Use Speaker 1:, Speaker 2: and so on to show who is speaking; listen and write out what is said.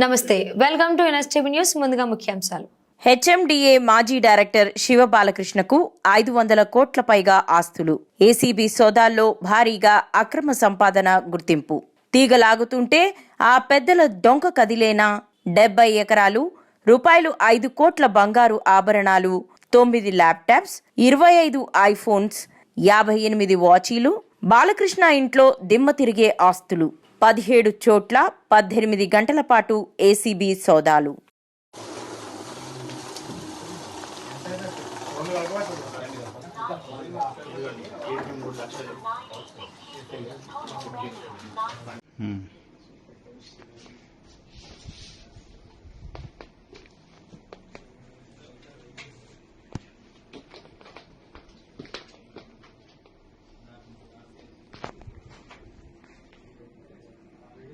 Speaker 1: నమస్తే welcome to NSTV news ముందుగా ముఖ్యాంశాలు.
Speaker 2: హెచ్ఎండిఏ మాజీ డైరెక్టర్ శివబాలకృష్ణకు ఐదు వందల కోట్ల పైగా ఆస్తులు. ఏసీబీ సోదాల్లో భారీగా అక్రమ సంపాదన గుర్తింపు. తీగలాగుతుంటే ఆ పెద్దల డొంక కదిలేనా? డెబ్బై ఎకరాలు రూపాయలు ఐదు కోట్ల బంగారు ఆభరణాలు తొమ్మిది ల్యాప్టాప్స్ ఇరవై ఐదు ఐఫోన్స్ యాభై ఎనిమిది వాచీలు బాలకృష్ణ ఇంట్లో దిమ్మ తిరిగే ఆస్తులు పదిహేడు చోట్ల పద్దెనిమిది గంటల పాటు ఏసీబీ సోదాలు
Speaker 3: Hmm.